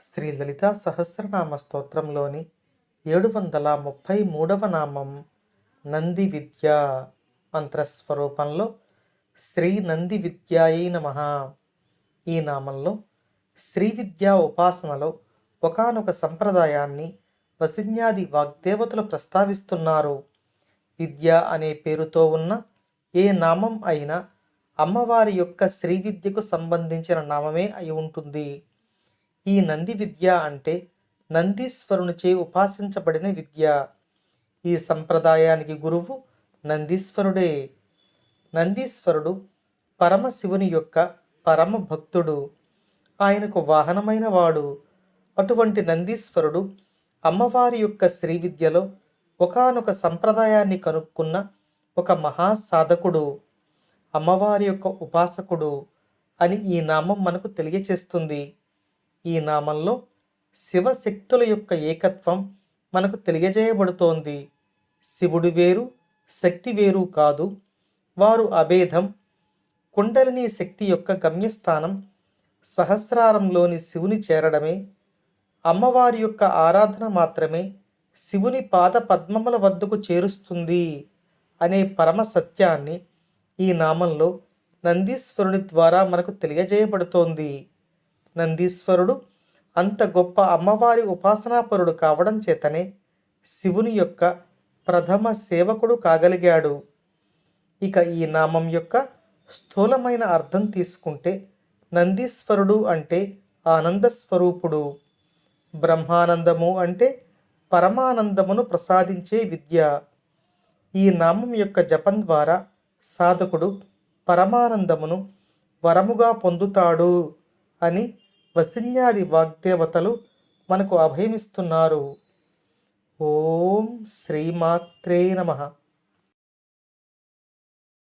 శ్రీ లలితా సహస్రనామ స్తోత్రంలోని ఏడు వందల ముప్పై మూడవ నామం నంది విద్య మంత్రస్వరూపంలో శ్రీ నంది విద్యాయై నమ. ఈ నామంలో శ్రీ విద్యా ఉపాసనలో ఒకానొక సంప్రదాయాన్ని వసిన్యాది వాగ్దేవతలు ప్రస్తావిస్తున్నారు. విద్య అనే పేరుతో ఉన్న ఏ నామం అయినా అమ్మవారి యొక్క శ్రీ విద్యకు సంబంధించిన నామమే అయి ఉంటుంది. ఈ నంది విద్య అంటే నందీశ్వరునిచే ఉపాసించబడిన విద్య. ఈ సంప్రదాయానికి గురువు నందీశ్వరుడే. నందీశ్వరుడు పరమశివుని యొక్క పరమ భక్తుడు. ఆయనకు వాహనమైన వాడు. అటువంటి నందీశ్వరుడు అమ్మవారి యొక్క శ్రీ విద్యలో ఒకానొక సంప్రదాయాన్ని కనుక్కున్న ఒక మహాసాధకుడు అమ్మవారి యొక్క ఉపాసకుడు అని ఈ నామం మనకు తెలియచేస్తుంది. ఈ నామంలో శివశక్తుల యొక్క ఏకత్వం మనకు తెలియజేయబడుతోంది. శివుడు వేరు శక్తి వేరు కాదు. వారు అభేదం. కుండలిని శక్తి యొక్క గమ్యస్థానం సహస్రారంలోని శివుని చేరడమే. అమ్మవారి యొక్క ఆరాధన మాత్రమే శివుని పాద పద్మముల వద్దకు చేరుస్తుంది అనే పరమ సత్యాన్ని ఈ నామంలో నందీశ్వరుని ద్వారా మనకు తెలియజేయబడుతోంది. నందీశ్వరుడు అంత గొప్ప అమ్మవారి ఉపాసనాపరుడు కావడం చేతనే శివుని యొక్క ప్రథమ సేవకుడు కాగలిగాడు. ఇక ఈ నామం యొక్క స్థూలమైన అర్థం తీసుకుంటే నందీశ్వరుడు అంటే ఆనంద స్వరూపుడు. బ్రహ్మానందము అంటే పరమానందమును ప్రసాదించే విద్య. ఈ నామం యొక్క జపం ద్వారా సాధకుడు పరమానందమును వరముగా పొందుతాడు అని వసిన్యాది వాగ్దేవతలు మనకు అభయమిస్తున్నారు. ఓం శ్రీమాత్రే నమః.